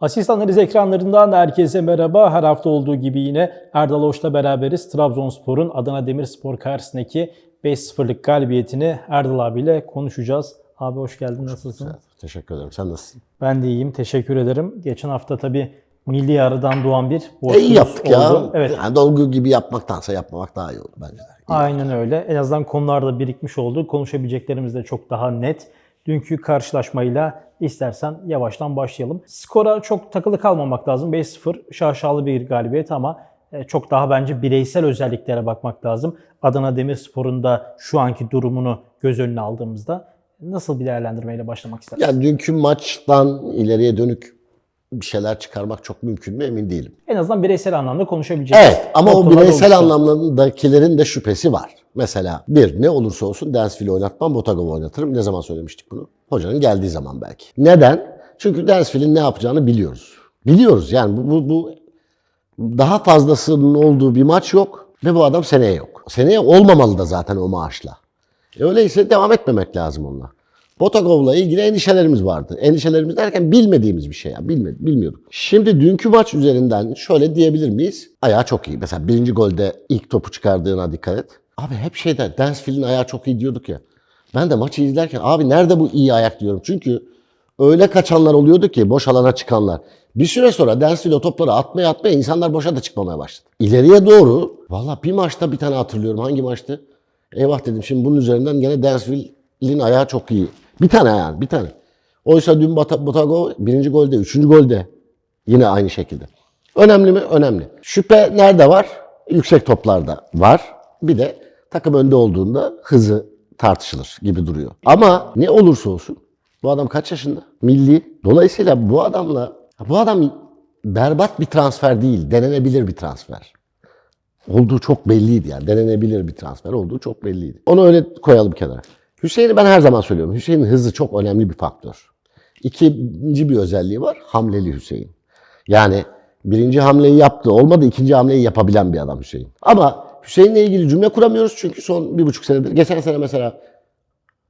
Asist analiz ekranlarından herkese merhaba. Her hafta olduğu gibi yine Erdal Hoş'la beraberiz. Trabzonspor'un Adana Demirspor karşısındaki 5-0'lık galibiyetini Erdal abiyle konuşacağız. Abi hoş geldin. Nasılsın? Evet, teşekkür ederim. Sen nasılsın? Ben de iyiyim. Teşekkür ederim. Geçen hafta tabii milli aradan doğan bir E, boşluğumuz iyi yaptık ya. oldu. Evet. Yani dolgu gibi yapmaktansa yapmamak daha iyi olur bence. İyi. Aynen öyle. En azından konular da birikmiş oldu. Konuşabileceklerimiz de çok daha net. Dünkü karşılaşmayla istersen yavaştan başlayalım. Skora çok takılı kalmamak lazım. 5-0 şaşalı bir galibiyet ama e, çok daha bence bireysel özelliklere bakmak lazım. Adana Demirspor'un da şu anki durumunu göz önüne aldığımızda nasıl bir değerlendirmeyle başlamak istersin? Yani dünkü maçtan ileriye dönük bir şeyler çıkarmak çok mümkün mü emin değilim. En azından bireysel anlamda konuşabileceğiz. Evet ama o noktalar bireysel oluştu. anlamlarındakilerin de şüphesi var. Mesela bir ne olursa olsun Dansville'i oynatmam, Botagov'u oynatırım. Ne zaman söylemiştik bunu? Hocanın geldiği zaman belki. Neden? Çünkü Dansville'in ne yapacağını biliyoruz. Biliyoruz yani bu, bu, bu daha fazlasının olduğu bir maç yok ve bu adam seneye yok. Seneye olmamalı da zaten o maaşla. E öyleyse devam etmemek lazım onunla. Botagov'la ilgili endişelerimiz vardı. Endişelerimiz derken bilmediğimiz bir şey ya. Bilme, bilmiyorduk. Şimdi dünkü maç üzerinden şöyle diyebilir miyiz? Ayağı çok iyi. Mesela birinci golde ilk topu çıkardığına dikkat et. Abi hep şeyde Dansville'in ayağı çok iyi diyorduk ya. Ben de maçı izlerken abi nerede bu iyi ayak diyorum. Çünkü öyle kaçanlar oluyordu ki boş alana çıkanlar. Bir süre sonra Dansville o topları atmaya atmaya insanlar boşa da çıkmamaya başladı. İleriye doğru valla bir maçta bir tane hatırlıyorum. Hangi maçtı? Eyvah dedim şimdi bunun üzerinden gene Dansville'in ayağı çok iyi. Bir tane yani bir tane. Oysa dün Bota- Botago birinci golde, üçüncü golde yine aynı şekilde. Önemli mi? Önemli. Şüphe nerede var? Yüksek toplarda var. Bir de takım önde olduğunda hızı tartışılır gibi duruyor. Ama ne olursa olsun bu adam kaç yaşında? Milli. Dolayısıyla bu adamla bu adam berbat bir transfer değil, denenebilir bir transfer. Olduğu çok belliydi yani. Denenebilir bir transfer olduğu çok belliydi. Onu öyle koyalım kenara. Hüseyin'i ben her zaman söylüyorum. Hüseyin'in hızı çok önemli bir faktör. İkinci bir özelliği var. Hamleli Hüseyin. Yani birinci hamleyi yaptı. Olmadı ikinci hamleyi yapabilen bir adam Hüseyin. Ama Hüseyin'le ilgili cümle kuramıyoruz çünkü son bir buçuk senedir. Geçen sene mesela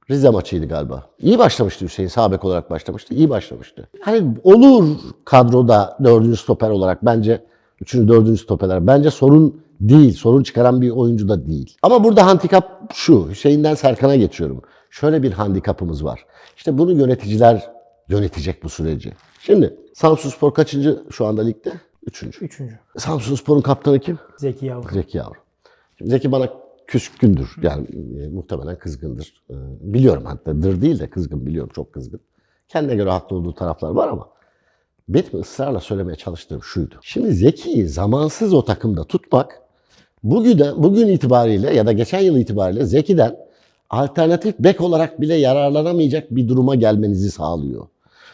Rize maçıydı galiba. İyi başlamıştı Hüseyin. Sağ bek olarak başlamıştı. İyi başlamıştı. Hani olur kadroda dördüncü stoper olarak bence üçüncü dördüncü stoperler. Bence sorun değil. Sorun çıkaran bir oyuncu da değil. Ama burada handikap şu. Hüseyin'den Serkan'a geçiyorum. Şöyle bir handikapımız var. İşte bunu yöneticiler yönetecek bu süreci. Şimdi Samsunspor kaçıncı şu anda ligde? Üçüncü. Üçüncü. Samsunspor'un kaptanı kim? Zeki Yavru. Zeki Yavru. Zeki bana küskündür. Yani e, muhtemelen kızgındır. E, biliyorum hatta dır değil de kızgın biliyorum çok kızgın. Kendine göre haklı olduğu taraflar var ama benim ısrarla söylemeye çalıştığım şuydu. Şimdi Zeki'yi zamansız o takımda tutmak bugün, bugün itibariyle ya da geçen yıl itibariyle Zeki'den alternatif bek olarak bile yararlanamayacak bir duruma gelmenizi sağlıyor.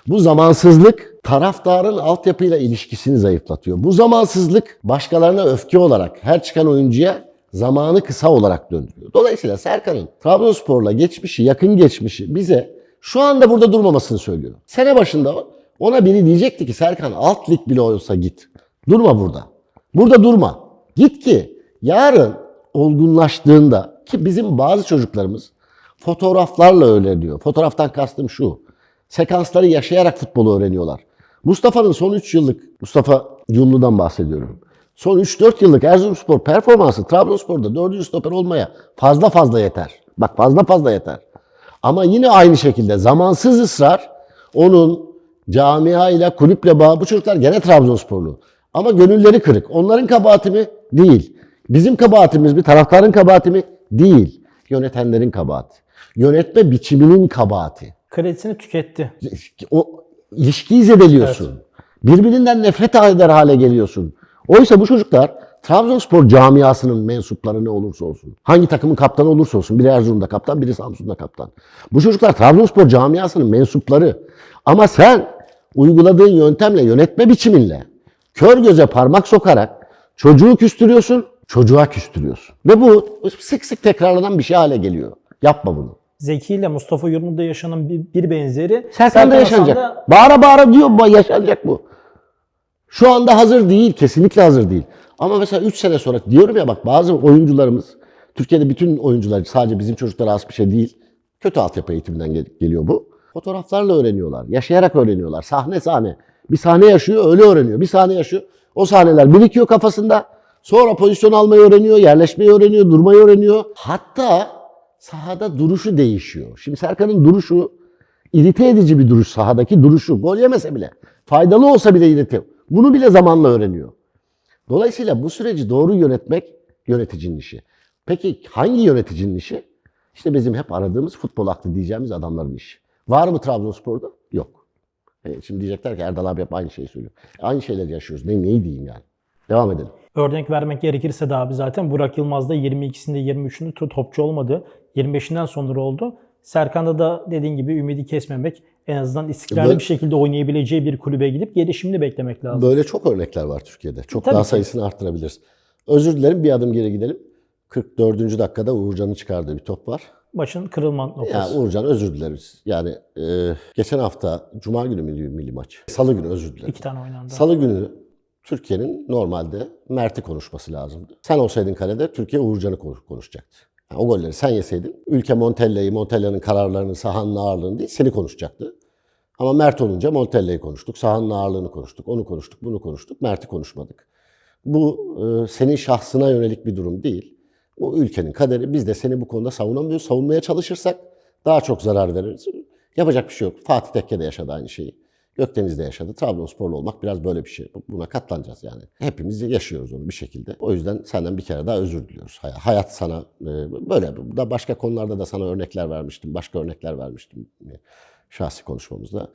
Bu zamansızlık taraftarın altyapıyla ilişkisini zayıflatıyor. Bu zamansızlık başkalarına öfke olarak her çıkan oyuncuya zamanı kısa olarak döndürüyor. Dolayısıyla Serkan'ın Trabzonspor'la geçmişi, yakın geçmişi bize şu anda burada durmamasını söylüyor. Sene başında ona biri diyecekti ki Serkan alt lig bile olsa git. Durma burada. Burada durma. Git ki yarın olgunlaştığında ki bizim bazı çocuklarımız fotoğraflarla öyle diyor. Fotoğraftan kastım şu. Sekansları yaşayarak futbolu öğreniyorlar. Mustafa'nın son 3 yıllık, Mustafa Yumlu'dan bahsediyorum. Son 3-4 yıllık Erzurumspor performansı Trabzonspor'da 4. stoper olmaya fazla fazla yeter. Bak fazla fazla yeter. Ama yine aynı şekilde zamansız ısrar onun camia ile kulüple bağı bu çocuklar gene Trabzonsporlu. Ama gönülleri kırık. Onların kabahati mi? Değil. Bizim kabahatimiz mi? Taraftarın kabahati mi? Değil. Yönetenlerin kabahati. Yönetme biçiminin kabahati. Kredisini tüketti. O ilişkiyi zedeliyorsun. Birbirinden nefret eder hale geliyorsun. Oysa bu çocuklar Trabzonspor camiasının mensupları ne olursa olsun. Hangi takımın kaptanı olursa olsun. Biri Erzurum'da kaptan, biri Samsun'da kaptan. Bu çocuklar Trabzonspor camiasının mensupları. Ama sen uyguladığın yöntemle, yönetme biçiminle kör göze parmak sokarak çocuğu küstürüyorsun, çocuğa küstürüyorsun. Ve bu sık sık tekrarlanan bir şey hale geliyor. Yapma bunu. Zeki ile Mustafa Yurmu'da yaşanan bir, bir benzeri. Serkan da Hasan'da yaşanacak. Bağıra bağıra diyor bu yaşanacak bu. Şu anda hazır değil. Kesinlikle hazır değil. Ama mesela 3 sene sonra diyorum ya bak bazı oyuncularımız Türkiye'de bütün oyuncular sadece bizim çocuklara az bir şey değil. Kötü altyapı eğitiminden gel- geliyor bu. Fotoğraflarla öğreniyorlar. Yaşayarak öğreniyorlar. Sahne sahne. Bir sahne yaşıyor, öyle öğreniyor. Bir sahne yaşıyor. O sahneler birikiyor kafasında. Sonra pozisyon almayı öğreniyor, yerleşmeyi öğreniyor, durmayı öğreniyor. Hatta sahada duruşu değişiyor. Şimdi Serkan'ın duruşu irite edici bir duruş sahadaki duruşu. Gol yemese bile, faydalı olsa bile irite. Bunu bile zamanla öğreniyor. Dolayısıyla bu süreci doğru yönetmek yöneticinin işi. Peki hangi yöneticinin işi? İşte bizim hep aradığımız futbol aklı diyeceğimiz adamların işi. Var mı Trabzonspor'da? Yok. E, şimdi diyecekler ki Erdal abi hep aynı şeyi söylüyor. Aynı şeyleri yaşıyoruz. Ne, neyi diyeyim yani? Devam edelim. Örnek vermek gerekirse de abi zaten Burak Yılmaz da 22'sinde 23'ünde to- topçu olmadı. 25'inden sonra oldu. Serkan'da da dediğin gibi ümidi kesmemek en azından istikrarlı Böyle- bir şekilde oynayabileceği bir kulübe gidip gelişimini beklemek lazım. Böyle çok örnekler var Türkiye'de. Çok Tabii daha ki. sayısını arttırabiliriz. Özür dilerim bir adım geri gidelim. 44. dakikada Uğurcan'ın çıkardığı bir top var. Maçın kırılma Ya noktası. Uğurcan özür dileriz. Yani e, geçen hafta Cuma günü milli, milli maç. Salı günü özür dilerim. İki tane oynandı. Salı günü Türkiye'nin normalde Mert'i konuşması lazımdı. Sen olsaydın kalede Türkiye Uğurcan'ı konuş- konuşacaktı. Yani o golleri sen yeseydin ülke Montella'yı, Montella'nın kararlarını, sahanın ağırlığını değil seni konuşacaktı. Ama Mert olunca Montella'yı konuştuk, sahanın ağırlığını konuştuk, onu konuştuk, bunu konuştuk, Mert'i konuşmadık. Bu e, senin şahsına yönelik bir durum değil. Bu ülkenin kaderi. Biz de seni bu konuda savunamıyoruz. Savunmaya çalışırsak daha çok zarar veririz. Yapacak bir şey yok. Fatih Tekke de yaşadı aynı şeyi. Gökdeniz'de yaşadı. Trabzonsporlu olmak biraz böyle bir şey. Buna katlanacağız yani. Hepimiz yaşıyoruz onu bir şekilde. O yüzden senden bir kere daha özür diliyoruz. Hay- Hayat sana e, böyle. Da başka konularda da sana örnekler vermiştim. Başka örnekler vermiştim şahsi konuşmamızda.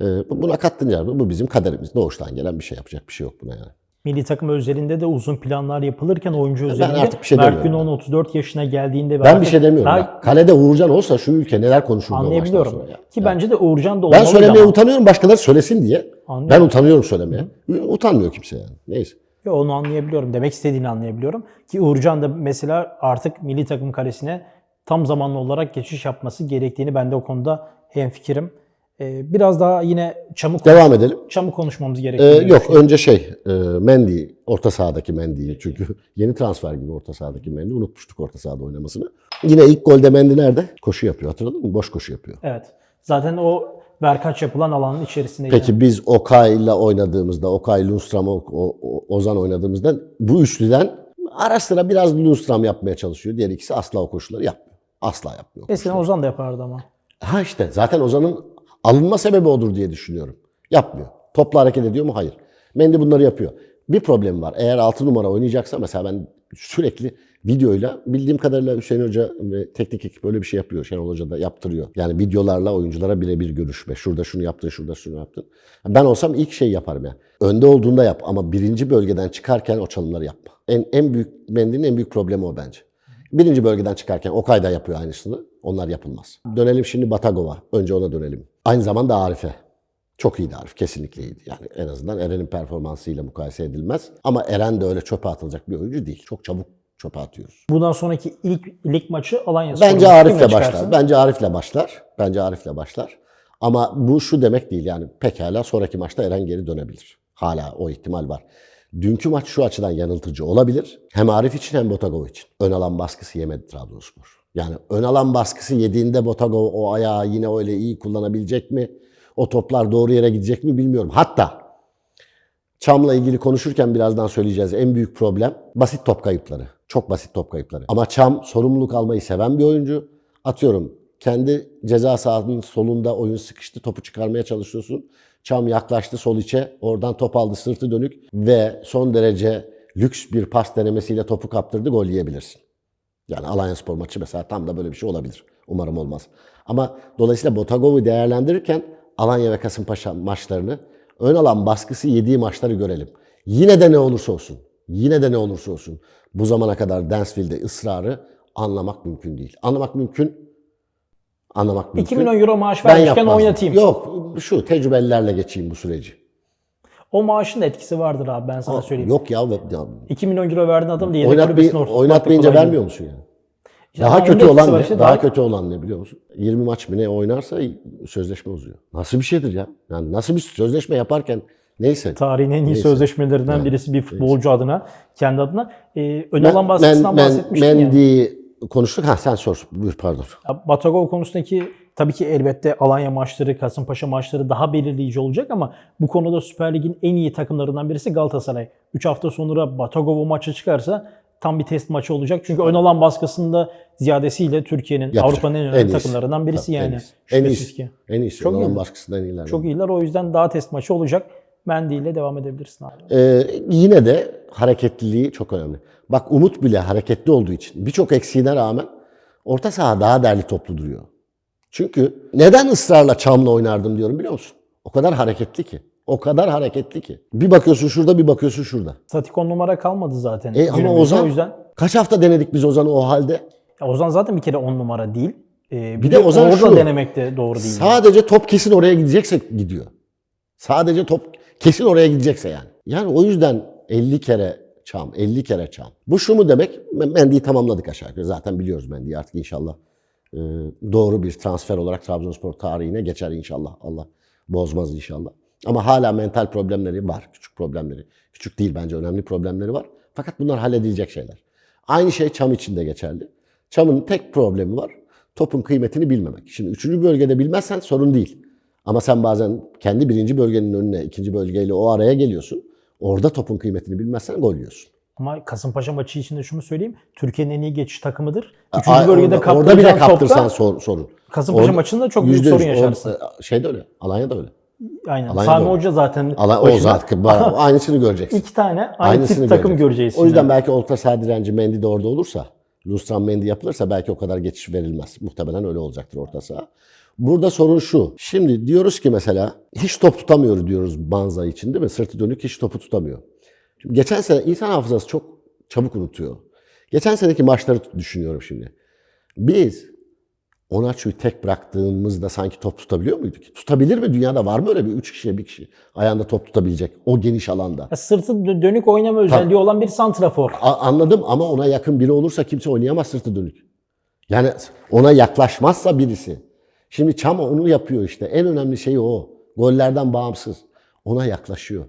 E, bu- Buna katlanacağız. Bu bizim kaderimiz. Doğuştan gelen bir şey. Yapacak bir şey yok buna yani. Milli takım özelinde de uzun planlar yapılırken oyuncu özelinde artık bir şey Mert Günok'un 34 yaşına geldiğinde Ben bir şey demiyorum. daha Bak, kalede Uğurcan olsa şu ülke neler konuşurdu anlayabiliyorum. sonra ya. Ki Ya. bence de Uğurcan da olmalı. Ben söylemeye utanıyorum başkaları söylesin diye. Anlıyorum. Ben utanıyorum söylemeye. Utanmıyor kimse yani. Neyse. Yo, onu anlayabiliyorum. Demek istediğini anlayabiliyorum. Ki Uğurcan da mesela artık milli takım karesine tam zamanlı olarak geçiş yapması gerektiğini ben de o konuda hemfikirim. Ee, biraz daha yine çamı, Devam edelim. çamı konuşmamız Ee, gerekiyor. yok önce şey e, Mendy orta sahadaki Mendy'yi çünkü yeni transfer gibi orta sahadaki Mendy unutmuştuk orta sahada oynamasını. Yine ilk golde Mendy nerede? Koşu yapıyor hatırladın mı? Boş koşu yapıyor. Evet. Zaten o verkaç yapılan alanın içerisinde. Peki biz Okay'la oynadığımızda, Okay, Lundstram, O- O- Ozan oynadığımızda bu üçlüden ara sıra biraz Lundstram yapmaya çalışıyor. Diğer ikisi asla o koşuları yapmıyor. Asla yapmıyor. o Eskiden Ozan da yapardı ama. Ha işte zaten Ozan'ın alınma sebebi odur diye düşünüyorum. Yapmıyor. Topla hareket ediyor mu? Hayır. Mendy bunları yapıyor. Bir problem var. Eğer 6 numara oynayacaksa mesela ben sürekli videoyla bildiğim kadarıyla Hüseyin Hoca ve teknik ekip böyle bir şey yapıyor. Şenol Hoca da yaptırıyor. Yani videolarla oyunculara birebir görüşme. Şurada şunu yaptın, şurada şunu yaptın. Ben olsam ilk şey yaparım ya. Önde olduğunda yap ama birinci bölgeden çıkarken o çalımları yapma. En, en büyük Mendy'nin en büyük problemi o bence. Birinci bölgeden çıkarken Okay da yapıyor aynısını. Onlar yapılmaz. Dönelim şimdi Batagova. Önce ona dönelim. Aynı zamanda Arif'e. Çok iyiydi Arif. Kesinlikle iyiydi. Yani en azından Eren'in performansıyla mukayese edilmez. Ama Eren de öyle çöpe atılacak bir oyuncu değil. Çok çabuk çöpe atıyoruz. Bundan sonraki ilk lig maçı Alanya Bence. Arif'le başlar. Bence Arif'le başlar. Bence Arif'le başlar. Ama bu şu demek değil yani pekala sonraki maçta Eren geri dönebilir. Hala o ihtimal var. Dünkü maç şu açıdan yanıltıcı olabilir. Hem Arif için hem Botago için. Ön alan baskısı yemedi Trabzonspor. Yani ön alan baskısı yediğinde Botago o ayağı yine öyle iyi kullanabilecek mi? O toplar doğru yere gidecek mi bilmiyorum. Hatta Çam'la ilgili konuşurken birazdan söyleyeceğiz. En büyük problem basit top kayıpları. Çok basit top kayıpları. Ama Çam sorumluluk almayı seven bir oyuncu. Atıyorum kendi ceza sahanın solunda oyun sıkıştı. Topu çıkarmaya çalışıyorsun. Çam yaklaştı sol içe. Oradan top aldı sırtı dönük. Ve son derece lüks bir pas denemesiyle topu kaptırdı. Gol yiyebilirsin. Yani Alanya Spor maçı mesela tam da böyle bir şey olabilir. Umarım olmaz. Ama dolayısıyla Botagov'u değerlendirirken Alanya ve Kasımpaşa maçlarını ön alan baskısı yediği maçları görelim. Yine de ne olursa olsun, yine de ne olursa olsun bu zamana kadar Dansville'de ısrarı anlamak mümkün değil. Anlamak mümkün, anlamak 2 mümkün. milyon euro maaş vermişken oynatayım. Yok şu tecrübelilerle geçeyim bu süreci. O maaşın da etkisi vardır abi ben sana söyleyeyim. Yok ya, ya 2 milyon euro verdin adam diye yedek oynatmay- kulübesine oturtmak da oynatmayınca vermiyor musun yani? İşte Daha kötü olan ne? işte, daha, daha- kötü olan ne biliyor musun? 20 maç mı ne oynarsa sözleşme uzuyor. Nasıl bir şeydir ya? Yani nasıl bir sözleşme yaparken neyse. Tarihin en iyi Neyse. sözleşmelerinden Yani, birisi bir futbolcu adına, kendi adına. Ee, ön alan Men, baskısından ya. Mendy'yi konuştuk. Ha sen sor. Buyur pardon. Ya Batagov konusundaki Tabii ki elbette Alanya maçları, Kasımpaşa maçları daha belirleyici olacak ama bu konuda Süper Lig'in en iyi takımlarından birisi Galatasaray. 3 hafta sonra Botagovo maçı çıkarsa tam bir test maçı olacak. Çünkü ön alan baskısında ziyadesiyle Türkiye'nin. Avrupa'nın en En önemli iyisi. takımlarından birisi Tabii, en yani. En iyisi. ki. En iyisi. Çok Çok iyi. baskısından iyiler. Çok iyiler. O yüzden daha test maçı olacak. Mendy ile devam edebilirsin abi. Ee, yine de hareketliliği çok önemli. Bak Umut bile hareketli olduğu için birçok eksiğine rağmen orta saha daha derli toplu duruyor. Çünkü neden ısrarla Çam'la oynardım diyorum biliyor musun? O kadar hareketli ki. O kadar hareketli ki. Bir bakıyorsun şurada bir bakıyorsun şurada. Statik on numara kalmadı zaten. E ama günümüzde. Ozan O yüzden kaç hafta denedik biz Ozan'ı o halde? Ya Ozan zaten bir kere 10 numara değil. Ee, bir, Bir de, de Ozan orada şu, denemek de doğru değil. Sadece top kesin oraya gidecekse gidiyor. Sadece top kesin oraya gidecekse yani. Yani o yüzden 50 kere çam, 50 kere çam. Bu şu mu demek? Mendy'yi tamamladık aşağı yukarı. Zaten biliyoruz Mendy'yi artık inşallah doğru bir transfer olarak Trabzonspor tarihine geçer inşallah. Allah bozmaz inşallah. Ama hala mental problemleri var. Küçük problemleri. Küçük değil bence önemli problemleri var. Fakat bunlar halledilecek şeyler. Aynı şey Çam için de geçerli. Çam'ın tek problemi var. Topun kıymetini bilmemek. Şimdi üçüncü bölgede bilmezsen sorun değil. Ama sen bazen kendi birinci bölgenin önüne, ikinci bölgeyle o araya geliyorsun. Orada topun kıymetini bilmezsen gol yiyorsun. Ama Kasımpaşa maçı içinde şunu söyleyeyim. Türkiye'nin en iyi geçiş takımıdır. Üçüncü Aa, bölgede orada, orada bile kaptırsan sor- sorun. Kasımpaşa Orada maçında çok büyük sorun yaşarsın. orada- Şeyde öyle. Alanya'da öyle. Aynen. Alanya Sami. Hoca zaten Alanya, o zaten aynısını göreceksin. İki tane aynı Aynısını tip takım göreceksin. göreceğiz. O yüzden şimdi. belki orta saha direnci Mendy de orada olursa, Lustran Mendy yapılırsa belki o kadar geçiş verilmez. Muhtemelen öyle olacaktır orta saha. Burada sorun şu. Şimdi diyoruz ki mesela hiç top tutamıyor diyoruz Banza için değil mi? Sırtı dönük hiç topu tutamıyor. Şimdi geçen sene insan hafızası çok çabuk unutuyor. Geçen seneki maçları düşünüyorum şimdi. Biz Onaçu'yu tek bıraktığımızda sanki top tutabiliyor muyduk? Tutabilir mi? Dünyada var mı öyle bir üç kişiye bir kişi ayağında top tutabilecek o geniş alanda? Ya Sırtı dö- dönük oynama özelliği olan bir santrafor. A- anladım ama ona yakın biri olursa kimse oynayamaz sırtı dönük. Yani ona yaklaşmazsa birisi. Şimdi Çam onu yapıyor işte. En önemli şey o. Gollerden bağımsız. Ona yaklaşıyor.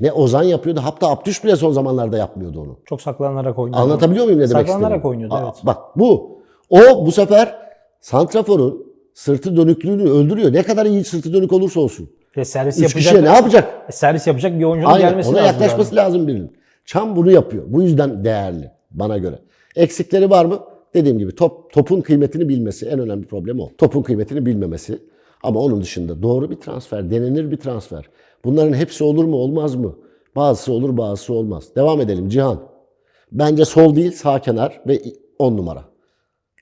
Ne Ozan yapıyordu. Hatta Abdüş bile son zamanlarda yapmıyordu onu. Çok saklanarak oynuyor. Anlatabiliyor muyum ne demek Saklanarak istediğimi? oynuyordu, Aa, evet. Bak bu. O bu sefer santraforun sırtı dönüklüğünü öldürüyor. Ne kadar iyi sırtı dönük olursa olsun. Ve servis Üç yapacak, kişiye ne yapacak? servis yapacak bir oyuncunun Aynen gelmesi ona lazım. yaklaşması lazım birinin. Çam bunu yapıyor. Bu yüzden değerli bana göre. Eksikleri var mı? Dediğim gibi top, topun kıymetini bilmesi en önemli problem o. Topun kıymetini bilmemesi. Ama onun dışında doğru bir transfer, denenir bir transfer. Bunların hepsi olur mu olmaz mı? Bazısı olur bazısı olmaz. Devam edelim Cihan. Bence sol değil sağ kenar ve 10 numara.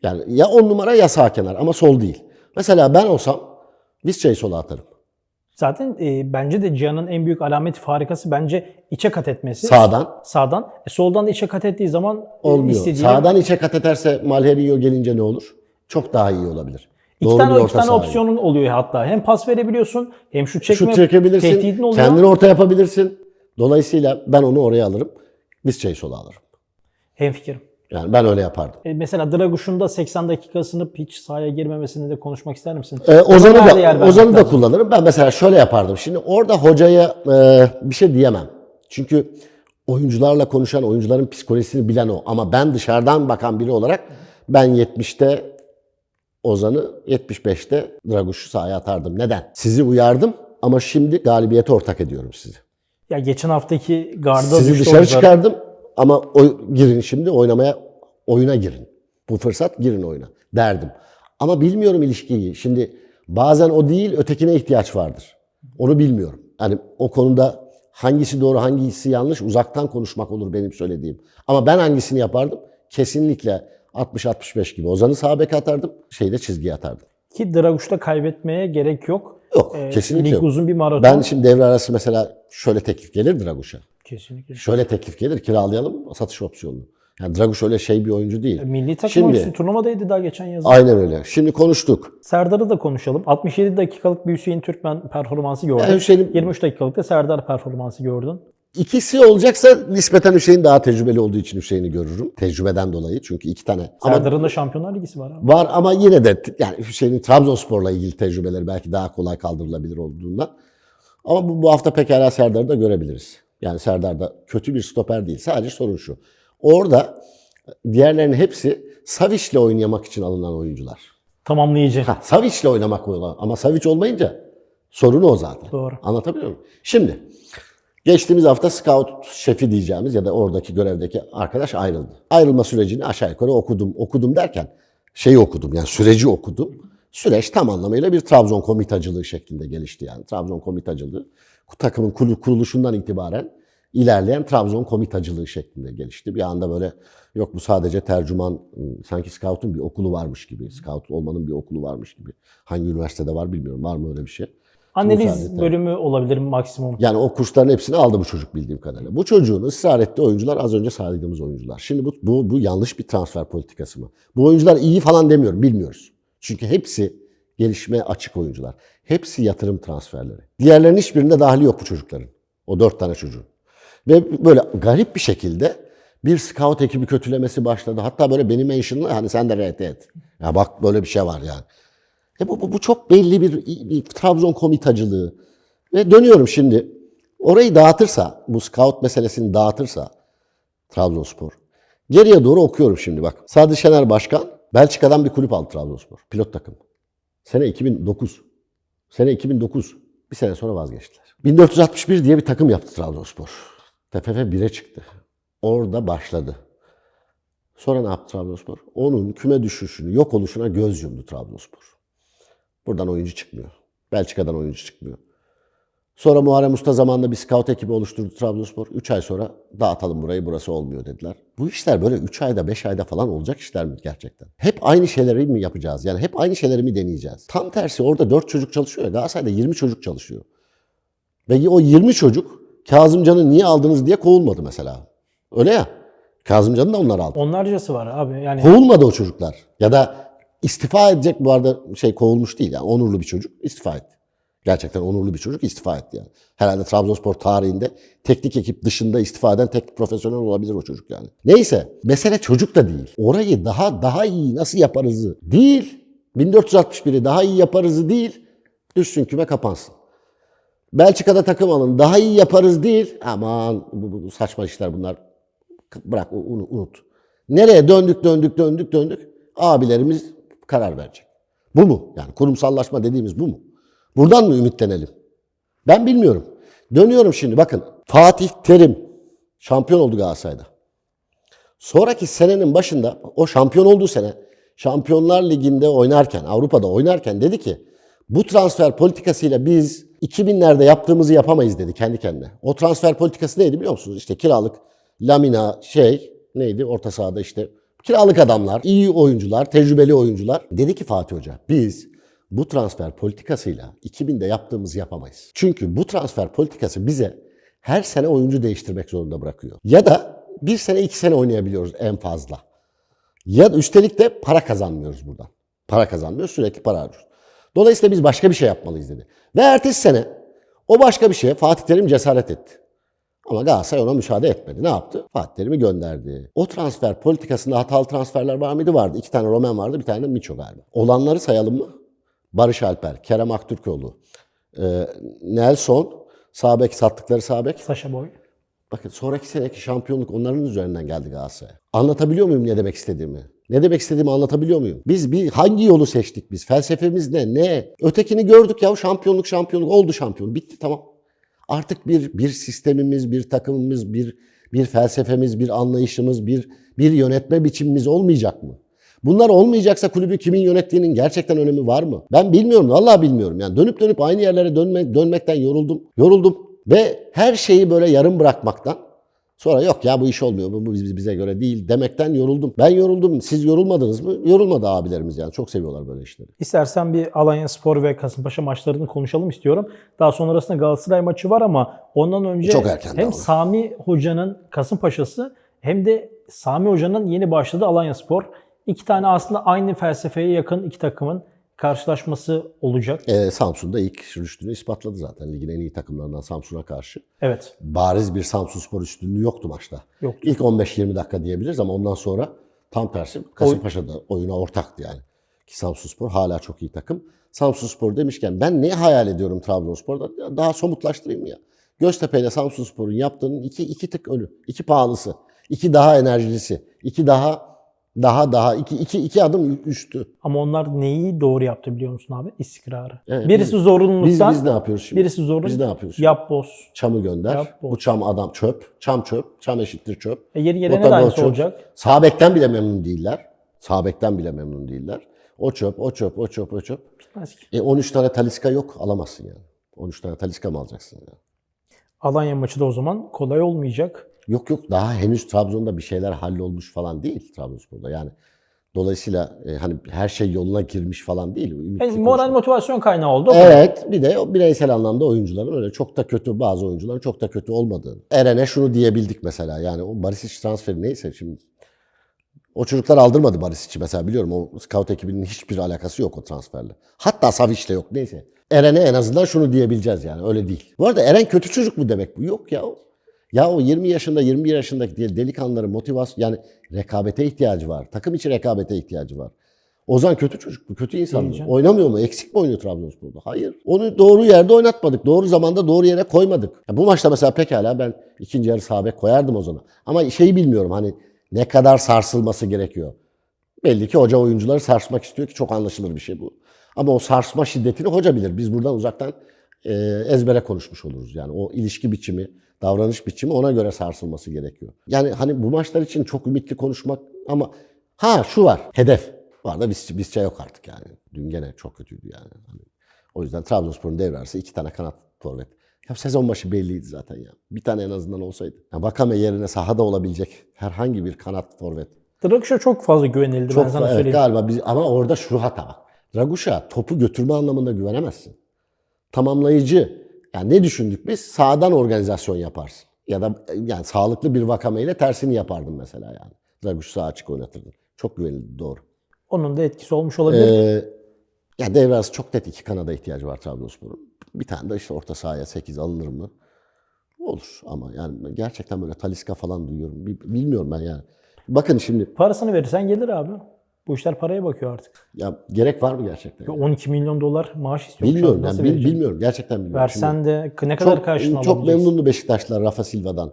Yani ya 10 numara ya sağ kenar ama sol değil. Mesela ben olsam Visca'yı sola atarım. Zaten e, bence de Cihan'ın en büyük alameti farikası bence içe kat etmesi. Sağdan Sağdan. E, soldan da içe kat ettiği zaman olmuyor. istediği Sağdan içe kat ederse Malherio gelince ne olur? Çok daha iyi olabilir. İki Doğru tane, bir iki orta tane opsiyonun oluyor hatta. Hem pas verebiliyorsun hem şut çekme Şut çekebilirsin, tehdidin oluyor. kendini orta yapabilirsin. Dolayısıyla ben onu oraya alırım. Visca'yı sola alırım. Hem fikir. Yani ben öyle yapardım. E, mesela Draguş'un da 80 dakikasını hiç sahaya girmemesini de konuşmak ister misin? Ee, Ozan'ı nerede yer da, vermek Ozan'ı da lazım? kullanırım. Ben mesela şöyle yapardım. Şimdi orada hocaya e, bir şey diyemem. Çünkü oyuncularla konuşan, oyuncuların psikolojisini bilen o. Ama ben dışarıdan bakan biri olarak ben 70'te Ozan'ı 75'te Draguş'u sahaya atardım. Neden? Sizi uyardım ama şimdi galibiyete ortak ediyorum sizi. Ya geçen haftaki garda Sizi düştü dışarı oyuncular. çıkardım ama oy- girin şimdi oynamaya, oyuna girin. Bu fırsat girin oyuna derdim. Ama bilmiyorum ilişkiyi. Şimdi bazen o değil ötekine ihtiyaç vardır. Onu bilmiyorum. Yani o konuda hangisi doğru hangisi yanlış uzaktan konuşmak olur benim söylediğim. Ama ben hangisini yapardım? Kesinlikle 60-65 gibi Ozan'ı sağ bek atardım. Şeyde çizgiye atardım. Ki Draguş'ta kaybetmeye gerek yok. Yok Ee, kesinlikle yok. uzun bir maraton. Ben şimdi devre arası mesela şöyle teklif gelir Draguş'a. Kesinlikle. Şöyle teklif gelir kiralayalım satış opsiyonunu. Yani Draguş öyle şey bir oyuncu değil. Milli takım Şimdi- oyuncusu turnuvadaydı daha geçen yaz. Aynen öyle. Şimdi konuştuk. Serdar'ı da konuşalım. 67 dakikalık bir Hüseyin Türkmen performansı gördün. Yani Hüseyin'in- 23 dakikalık da Serdar performansı gördün. İkisi olacaksa nispeten Hüseyin daha tecrübeli olduğu için Hüseyin'i görürüm. Tecrübeden dolayı çünkü iki tane. Ama Serdar'ın da Şampiyonlar Ligisi var abi. var ama yine de yani Hüseyin'in Trabzonspor'la ilgili tecrübeleri belki daha kolay kaldırılabilir olduğundan. Ama bu, bu hafta pekala Serdar'ı da görebiliriz. Yani Serdar da kötü bir stoper değil. Sadece sorun şu. Orada diğerlerinin hepsi Savic'le oynamak için alınan oyuncular. Tamamlayıcı. Ha, Savic'le oynamak o ama Savic olmayınca sorunu o zaten. Doğru. Anlatabiliyor muyum? Şimdi geçtiğimiz hafta scout şefi diyeceğimiz ya da oradaki görevdeki arkadaş ayrıldı. Ayrılma sürecini aşağı yukarı okudum. Okudum derken şeyi okudum yani süreci okudum. Süreç tam anlamıyla bir Trabzon komitacılığı şeklinde gelişti yani. Trabzon komitacılığı takımın kurulu- kuruluşundan itibaren ilerleyen Trabzon komitacılığı şeklinde gelişti. Bir anda böyle yok bu sadece tercüman ıı, sanki scout'un bir okulu varmış gibi. Scout olmanın bir okulu varmış gibi. Hangi üniversitede var bilmiyorum. Var mı öyle bir şey? Analiz et. bölümü olabilir maksimum. Yani o kursların hepsini aldı bu çocuk bildiğim kadarıyla. Bu çocuğun ısrar ettiği oyuncular az önce saydığımız oyuncular. Şimdi bu, bu, bu yanlış bir transfer politikası mı? Bu oyuncular iyi falan demiyorum, bilmiyoruz. Çünkü hepsi gelişmeye açık oyuncular. Hepsi yatırım transferleri. Diğerlerinin hiçbirinde dahili yok bu çocukların. O dört tane çocuğun. Ve böyle garip bir şekilde bir scout ekibi kötülemesi başladı. Hatta böyle benim mention'la hani sen de RT et. Ya bak böyle bir şey var yani. E bu, bu, bu çok belli bir, bir Trabzon komitacılığı. Ve dönüyorum şimdi. Orayı dağıtırsa, bu scout meselesini dağıtırsa Trabzonspor. Geriye doğru okuyorum şimdi bak. Sadi Şener Başkan Belçika'dan bir kulüp aldı Trabzonspor. Pilot takım. Sene 2009. Sene 2009. Bir sene sonra vazgeçtiler. 1461 diye bir takım yaptı Trabzonspor. TFF 1'e çıktı. Orada başladı. Sonra ne yaptı Trabzonspor? Onun küme düşüşünü, yok oluşuna göz yumdu Trabzonspor. Buradan oyuncu çıkmıyor. Belçika'dan oyuncu çıkmıyor. Sonra Muharrem Usta zamanında bir scout ekibi oluşturdu Trabzonspor. 3 ay sonra dağıtalım burayı burası olmuyor dediler. Bu işler böyle 3 ayda 5 ayda falan olacak işler mi gerçekten? Hep aynı şeyleri mi yapacağız? Yani hep aynı şeyleri mi deneyeceğiz? Tam tersi orada 4 çocuk çalışıyor ya Galatasaray'da 20 çocuk çalışıyor. Ve o 20 çocuk Kazımcan'ı niye aldınız diye kovulmadı mesela. Öyle ya. Kazımcan'ı da onlar aldı. Onlarcası var abi. Yani Kovulmadı o çocuklar. Ya da istifa edecek bu arada şey kovulmuş değil yani onurlu bir çocuk istifa etti. Gerçekten onurlu bir çocuk istifa etti yani. Herhalde Trabzonspor tarihinde teknik ekip dışında istifa eden tek profesyonel olabilir o çocuk yani. Neyse mesele çocuk da değil. Orayı daha daha iyi nasıl yaparızı değil. 1461'i daha iyi yaparızı değil. Düşsün küme kapansın. Belçika'da takım alın daha iyi yaparız değil. Aman bu, bu- saçma işler bunlar. Bırak unut. Nereye döndük döndük döndük döndük. Abilerimiz karar verecek. Bu mu? Yani kurumsallaşma dediğimiz bu mu? Buradan mı ümitlenelim? Ben bilmiyorum. Dönüyorum şimdi bakın. Fatih Terim şampiyon oldu Galatasaray'da. Sonraki senenin başında o şampiyon olduğu sene Şampiyonlar Ligi'nde oynarken, Avrupa'da oynarken dedi ki bu transfer politikasıyla biz 2000'lerde yaptığımızı yapamayız dedi kendi kendine. O transfer politikası neydi biliyor musunuz? İşte kiralık, Lamina, şey neydi orta sahada işte kiralık adamlar, iyi oyuncular, tecrübeli oyuncular. Dedi ki Fatih Hoca biz bu transfer politikasıyla 2000'de yaptığımızı yapamayız. Çünkü bu transfer politikası bize her sene oyuncu değiştirmek zorunda bırakıyor. Ya da bir sene iki sene oynayabiliyoruz en fazla. Ya da üstelik de para kazanmıyoruz buradan. Para kazanmıyoruz sürekli para harcıyoruz. Dolayısıyla biz başka bir şey yapmalıyız dedi. Ve ertesi sene o başka bir şeye Fatih Terim cesaret etti. Ama Galatasaray ona müsaade etmedi. Ne yaptı? Fatih Terim'i gönderdi. O transfer politikasında hatalı transferler var mıydı? Vardı. İki tane Romen vardı, bir tane de Miço galiba. Olanları sayalım mı? Barış Alper, Kerem Aktürkoğlu, e, Nelson, Sabek sattıkları Sabek. Saşa Boy. Bakın sonraki seneki şampiyonluk onların üzerinden geldi Galatasaray'a. Anlatabiliyor muyum ne demek istediğimi? Ne demek istediğimi anlatabiliyor muyum? Biz bir hangi yolu seçtik biz? Felsefemiz ne? Ne? Ötekini gördük ya şampiyonluk şampiyonluk oldu şampiyon. Bitti tamam. Artık bir bir sistemimiz, bir takımımız, bir bir felsefemiz, bir anlayışımız, bir bir yönetme biçimimiz olmayacak mı? Bunlar olmayacaksa kulübü kimin yönettiğinin gerçekten önemi var mı? Ben bilmiyorum, vallahi bilmiyorum. Yani dönüp dönüp aynı yerlere dönmek, dönmekten yoruldum. Yoruldum ve her şeyi böyle yarım bırakmaktan sonra yok ya bu iş olmuyor, bu bu biz- bize göre değil demekten yoruldum. Ben yoruldum. Siz yorulmadınız mı? Yorulmadı abilerimiz yani. Çok seviyorlar böyle işleri. İstersen bir Alanya Spor ve Kasımpaşa maçlarını konuşalım istiyorum. Daha sonrasında Galatasaray maçı var ama ondan önce Çok erken hem. Sami Hoca'nın Kasımpaşa'sı hem de Sami Hoca'nın yeni başladığı Alanya Spor. İki tane aslında aynı felsefeye yakın iki takımın karşılaşması olacak. Ee, Samsun'da ilk rüştünü ispatladı zaten. Ligin en iyi takımlarından Samsun'a karşı. Evet. bariz bir Samsun Spor üstünlüğü yoktu maçta. Yoktu. İlk 15-20 dakika diyebiliriz ama ondan sonra tam tersi Kasımpaşa da oyuna ortaktı yani. Ki Samsun Spor hala çok iyi takım. Samsun Spor demişken ben ne hayal ediyorum Trabzonspor'da? Daha somutlaştırayım ya. Göztepe ile Samsun Spor'un yaptığının iki, iki tık önü, iki pahalısı, iki daha enerjilisi, iki daha Daha daha iki, iki, iki adım üstü. Ama onlar neyi doğru yaptı biliyor musun abi? İstikrarı. Evet, birisi biz- zorunluluktan, Biz, biz ne yapıyoruz şimdi? birisi zorunlu. Biz ne yapıyoruz? şimdi? Yap boz. Çamı gönder. Yap, boz. Bu çam adam çöp. Çam çöp. Çam eşittir çöp. E yeri gelene de aynısı olacak. Sağ bekten bile memnun değiller. Sağ bekten bile memnun değiller. O çöp, o çöp, o çöp, o çöp. Bitmez ki. E 13 tane taliska yok alamazsın yani. 13 tane taliska mı alacaksın yani? Alanya maçı da o zaman kolay olmayacak. Yok yok daha henüz Trabzon'da bir şeyler hallolmuş falan değil Trabzonspor'da. Yani dolayısıyla e, hani her şey yoluna girmiş falan değil. Ümitli Yani moral motivasyon kaynağı oldu. Evet bir de o bireysel anlamda oyuncuların öyle çok da kötü bazı oyuncuların çok da kötü olmadığını. Eren'e şunu diyebildik mesela yani o Barisic transferi neyse şimdi o çocuklar aldırmadı Barisic'i mesela biliyorum o scout ekibinin hiçbir alakası yok o transferle. Hatta Savic'le yok neyse. Eren'e en azından şunu diyebileceğiz yani öyle değil. Bu arada Eren kötü çocuk mu demek bu? Yok ya. Ya o 20 yaşında 21 yaşındaki değil, delikanlıların motivasyon yani rekabete ihtiyacı var. Takım içi rekabete ihtiyacı var. Ozan kötü çocuk mu? Kötü insan mı? Oynamıyor mu? Eksik mi oynuyor Trabzonspor'da? Hayır. Onu doğru yerde oynatmadık. Doğru zamanda doğru yere koymadık. Ya bu maçta mesela pekala ben ikinci yarı sağ bek koyardım Ozan'a. Ama şeyi bilmiyorum hani ne kadar sarsılması gerekiyor. Belli ki hoca oyuncuları sarsmak istiyor ki çok anlaşılır bir şey bu. Ama o sarsma şiddetini hoca bilir. Biz buradan uzaktan e, ezbere konuşmuş oluruz. Yani o ilişki biçimi, davranış biçimi ona göre sarsılması gerekiyor. Yani hani bu maçlar için çok ümitli konuşmak ama ha şu var hedef. Bu arada biz, bizce yok artık yani. Dün gene çok kötüydü yani. Hani o yüzden Trabzonspor'un devre arası iki tane kanat forvet. Ya sezon başı belliydi zaten ya. Bir tane en azından olsaydı. Ya Vakame yerine sahada olabilecek herhangi bir kanat forvet. Draguş'a çok fazla güvenildi Çok ben sana evet, söyleyeyim. galiba biz ama orada şu hata bak. Draguş'a topu götürme anlamında güvenemezsin. Tamamlayıcı. Yani ne düşündük biz? Sağdan organizasyon yaparsın. Ya da yani sağlıklı bir vakameyle tersini yapardın mesela yani. Draguş sağ açık oynatırdın. Çok güvenildi doğru. Onun da etkisi olmuş olabilir. Ee, ya devre arası çok net iki kanada ihtiyacı var Trabzonspor'un. Bir tane de işte orta sahaya 8 alınır mı? Olur ama yani gerçekten böyle Taliska falan duyuyorum. Bi- Bilmiyorum ben yani. Bakın şimdi Parasını verirsen gelir abi. Bu işler paraya bakıyor artık. ya gerek var mı gerçekten? Ya 12 milyon dolar maaş istiyor. Bilmiyorum yani bil- bilmiyorum gerçekten bilmiyorum. Versen de ne Şimdi kadar çok, karşılığını çok memnundu Beşiktaşlar Rafa Silva'dan.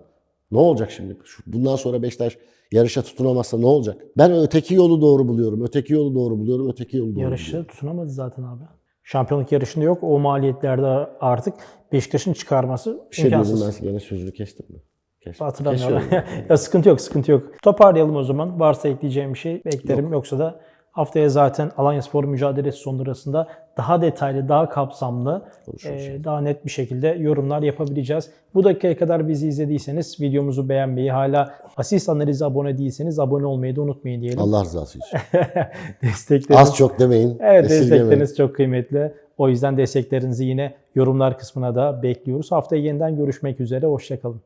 Ne olacak şimdi? Bundan sonra Beşiktaş yarışa tutunamazsa ne olacak? Ben öteki yolu doğru buluyorum. Öteki yolu doğru buluyorum. Öteki yolu doğru buluyorum. Yarışı tutunamadı zaten abi. Şampiyonluk yarışında yok. O maliyetlerde artık Beşiktaş'ın çıkarması Bir şey imkansız. ben gene sözünü kestim mi? Kestim. Hatırlamıyorum. Ya sıkıntı yok, sıkıntı yok. Toparlayalım o zaman. Varsa ekleyeceğim bir şey beklerim. Yoksa da haftaya zaten Alanya Spor mücadelesi sonrasında daha detaylı, daha kapsamlı, e, daha net bir şekilde yorumlar yapabileceğiz. Bu dakikaya kadar bizi izlediyseniz videomuzu beğenmeyi, hala asist analizi abone değilseniz abone olmayı da unutmayın diyelim. Allah rızası için. Destekleriniz, Az çok demeyin. evet, destekleriniz çok kıymetli. O yüzden desteklerinizi yine yorumlar kısmına da bekliyoruz. Haftaya yeniden görüşmek üzere. Hoşçakalın.